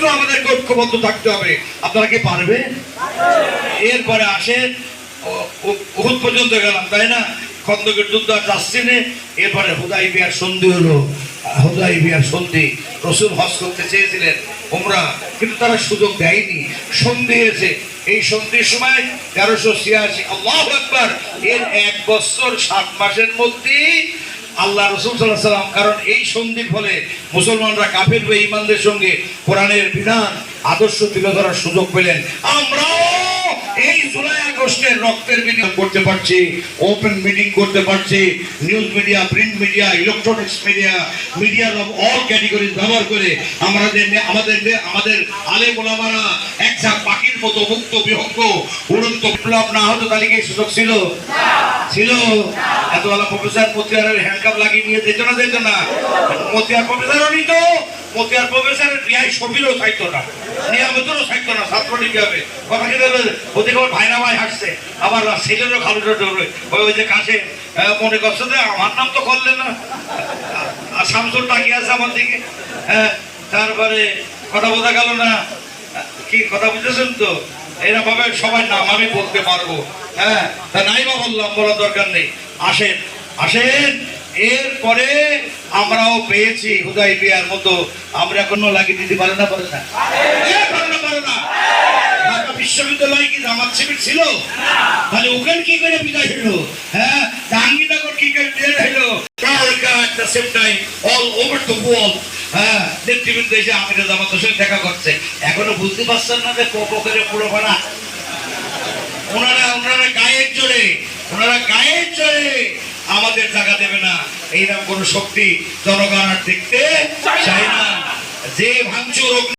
সর্বত্র আমাদেরকে ঐক্যবদ্ধ থাকতে হবে। আপনারা কি পারবেন এরপরে ও- উহুদ পর্যন্ত গেলাম, তাই না? খন্দকের যুদ্ধ আর যাচ্ছি নে। এরপরে হুদাই বিয়ার সন্ধি হলো। হুদাই বিয়ার সন্ধি। রসুল হজ করতে চেয়েছিলেন ওমরা কিন্তু তারা সুযোগ দেয়নি। সন্ধি হয়েছে এই সন্ধির সময় তেরোশো ছিয়াশি, আল্লাহ একবার এর এক বছর সাত মাসের মধ্যেই আল্লাহ রসুল সাল্লাহ সাল্লাম, কারণ এই সন্ধির ফলে মুসলমানরা কাফের বা ইমানদের সঙ্গে কোরআনের বিধান, আদর্শ তুলে ধরার সুযোগ পেলেন। আমরাও এই জুলাই আগস্টের রক্তের বিনিয়োগ করতে পারছি ওপেন মিটিং করতে পারছি news media print media electronics media মিডিয়ার অল ক্যাটেগরিজ ব্যবহার করে আমাদের আমাদের আমাদের আলে মোলামারা এক ঝাঁক পাখির মতো মুক্ত বিহঙ্গ উড়ন্ত, বিপ্লব না হতো এই সুযোগ ছিল। ছিল। এত ভালো প্রফেসর মতিয়ারের হ্যান্ডকাপ লাগিয়ে নিয়ে যেত না যেত না। মতিয়ার প্রফেসরও নিত মতিয়ার প্রফেসরের রিয়াই শফিরও থাকতো না। নিয়ামতেরও থাকতো না, ছাত্র নিতে হবে। কথা কি বলবে? ওদিকে আমার ভাইরা ভাই হাসছে। আবার ছেলেরও খালুটা ডরবে ওই ওই যে কাছে মনে করছে যে আমার নাম তো করলেন না। আর শামসুর তাকিয়ে আছে আমার দিকে। হ্যাঁ তারপরে কথা বোঝা গেল না। কি কথা বুঝেছেন তো? এরা ভাবে সবার নাম আমি বলতে পারব। হ্যাঁ তা নাই বা বললাম, বলার দরকার নেই। আসেন আসেন। এরপরে আমরাও পেয়েছি হুদাই বিয়ার মতো। আমরা কোনো লাগিয়ে দিতে পারে না পারে না? পারে না ঢাকা বিশ্ববিদ্যালয় কি জামাত শিবির ছিল? তাহলে ওখানে কি করে বিদায় হলো? হ্যাঁ কি করে the same time, all over the world হ্যাঁ ওনারা ওনারা গায়ের জোরে, ওনারা গায়ের জোরে আমাদের টাকা দেবে না। এইরকম কোন শক্তি জনগণ আর দেখতে চায় না। যে ভাঙচুর